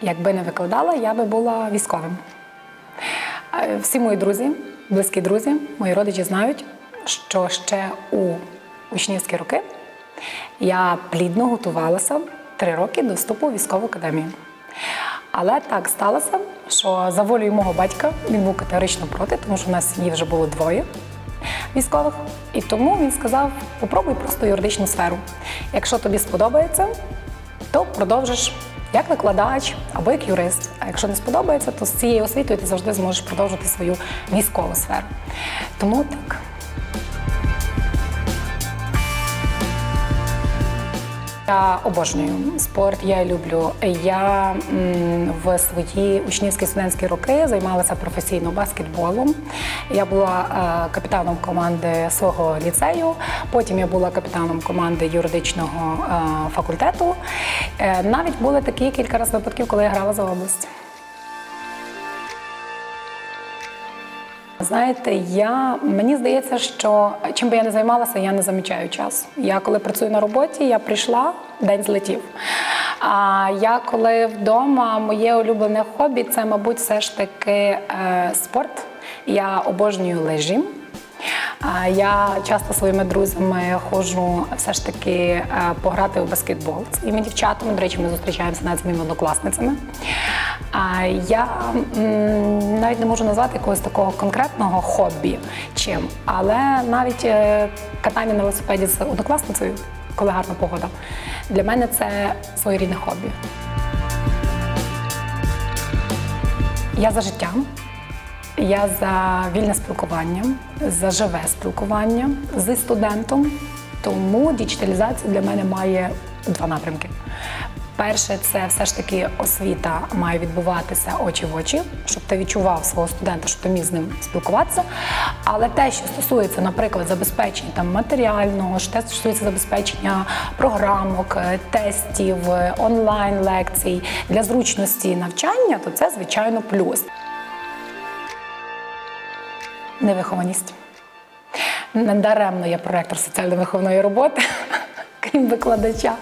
Якби не викладала, я би була військовим. Е, Всі мої друзі, близькі друзі, мої родичі знають, що ще у учнівські роки я плідно готувалася три роки до вступу у військову академію. Але так сталося, що за волею мого батька він був категорично проти, тому що в нас в сім'ї вже було двоє військових. І тому він сказав: попробуй просто юридичну сферу. Якщо тобі сподобається, то продовжиш як викладач або як юрист. А якщо не сподобається, то з цією освітою ти завжди зможеш продовжити свою військову сферу. Тому так. Я обожнюю спорт, я люблю. Я м, в свої учнівські студентські роки займалася професійно баскетболом. Я була е, капітаном команди свого ліцею. Потім я була капітаном команди юридичного е, факультету. Е, навіть були такі кілька разів випадків, коли я грала за область. Знаєте, я мені здається, що чим би я не займалася, я не замічаю час. Я коли працюю на роботі, я прийшла, день злетів. А я коли вдома, моє улюблене хобі це, мабуть, все ж таки е, спорт. Я обожнюю лижі. Я часто своїми друзями ходжу все ж таки е, пограти в баскетбол з своїми дівчатами. До речі, ми зустрічаємося навіть з моїми однокласницями. А Я навіть не можу назвати якогось такого конкретного хобі чим, але навіть е, катання на велосипеді з однокласницею, коли гарна погода, для мене це своєрідне хобі. Я за життя. Я за вільне спілкування, за живе спілкування зі студентом. Тому діджиталізація для мене має два напрямки. Перше, це все ж таки освіта має відбуватися очі в очі, щоб ти відчував свого студента, щоб ти міг з ним спілкуватися. Але те, що стосується, наприклад, забезпечення там матеріального, те, що стосується забезпечення програмок, е, тестів, е, онлайн лекцій для зручності навчання, то це звичайно плюс невихованість. Недаремно я проректор соціально-виховної роботи, крім викладача.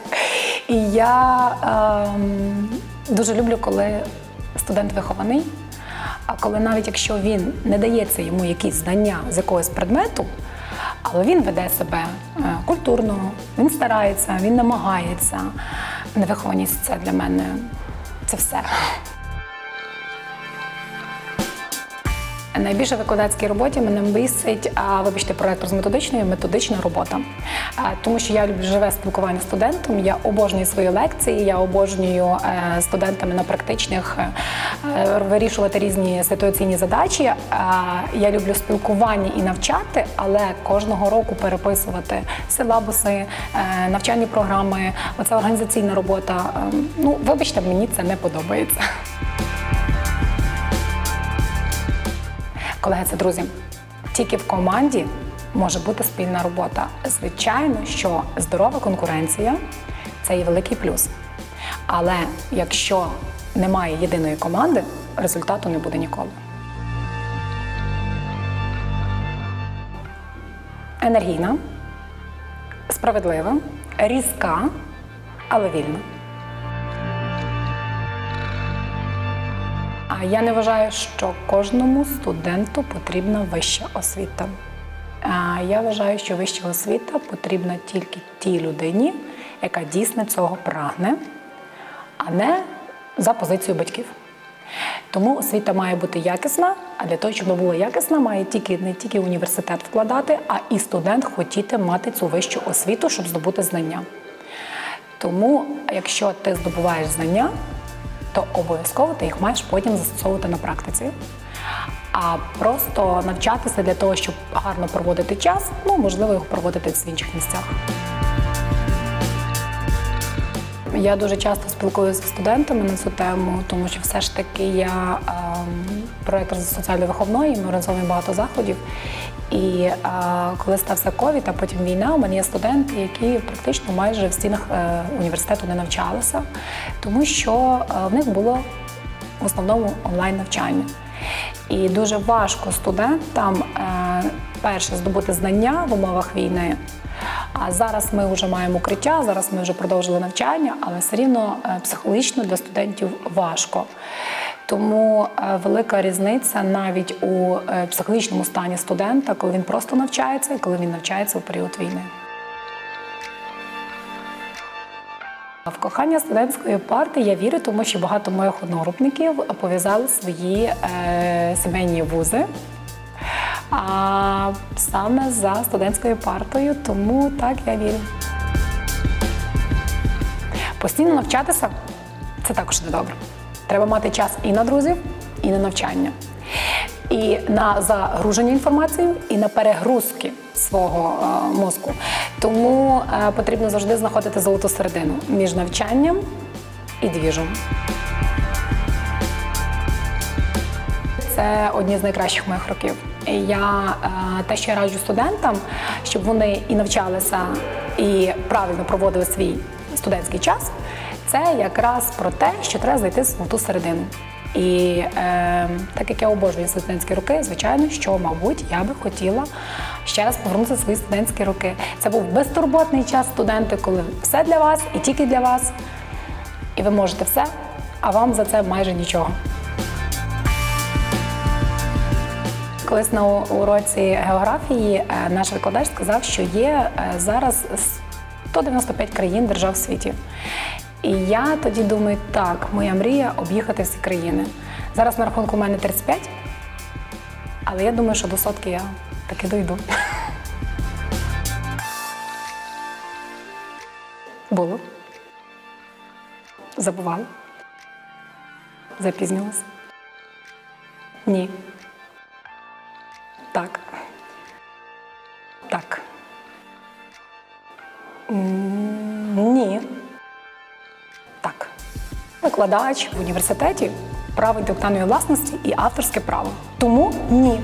І я ем, дуже люблю, коли студент вихований, а коли навіть якщо він не дається йому якісь знання з якогось предмету, але він веде себе е, культурно, він старається, він намагається. Невихованість це для мене це все. Найбільше в викладацькій роботі мене бісить, вибачте, проектор з методичною методична робота. Тому що я люблю живе спілкування з студентом, я обожнюю свої лекції, я обожнюю е, студентами на практичних е, вирішувати різні ситуаційні задачі. Я люблю спілкування і навчати, але кожного року переписувати силабуси, е, навчальні програми. Оця організаційна робота. е, Ну, вибачте, мені це не подобається. Колеги, це друзі, тільки в команді може бути спільна робота. Звичайно, що здорова конкуренція це є великий плюс. Але якщо немає єдиної команди, результату не буде ніколи. Енергійна, справедлива, різка, але вільна. А я не вважаю, що кожному студенту потрібна вища освіта. Я вважаю, що вища освіта потрібна тільки тій людині, яка дійсно цього прагне, а не за позицію батьків. Тому освіта має бути якісна, а для того, щоб була якісна, має тільки не тільки університет вкладати, а і студент хотіти мати цю вищу освіту, щоб здобути знання. Тому, якщо ти здобуваєш знання, то обов'язково ти їх маєш потім застосовувати на практиці. А просто навчатися для того, щоб гарно проводити час, ну можливо, його проводити в інших місцях. Я дуже часто спілкуюся з студентами на цю тему, тому що все ж таки я ем, соціально-виховної, ми організовуємо багато заходів. І е, коли стався ковід, а потім війна, у мене є студенти, які практично майже в стінах е, університету не навчалися, тому що е, в них було в основному онлайн навчання. І дуже важко студентам е, перше здобути знання в умовах війни. А зараз ми вже маємо укриття, зараз ми вже продовжили навчання, але все рівно е, психологічно для студентів важко. Тому е, велика різниця навіть у е, психологічному стані студента, коли він просто навчається, і коли він навчається у період війни. В кохання студентської парти я вірю, тому що багато моїх одногрупників пов'язали свої е, сімейні вузи. А саме за студентською партою, тому так я вірю. Постійно навчатися це також не добре. Треба мати час і на друзів, і на навчання. І на загруження інформацією, і на перегрузки свого е, мозку. Тому е, потрібно завжди знаходити золоту середину між навчанням і двіжом. Це одні з найкращих моїх років. Я е, те, що я раджу студентам, щоб вони і навчалися, і правильно проводили свій студентський час, це якраз про те, що треба знайти золоту середину. І е, так як я обожнюю студентські роки, звичайно, що, мабуть, я би хотіла ще раз повернутися в свої студентські роки. Це був безтурботний час студенти, коли все для вас і тільки для вас. І ви можете все, а вам за це майже нічого. Колись на уроці географії е, наш викладач сказав, що є е, зараз 195 країн держав в світі. І я тоді думаю, так, моя мрія об'їхати всі країни. Зараз на рахунку у мене 35, але я думаю, що до сотки я таки дойду. Було. Забувала. Запізнилась. Ні. Так. Так. М, Викладач в університеті право інтелектуальної власності і авторське право. Тому ні.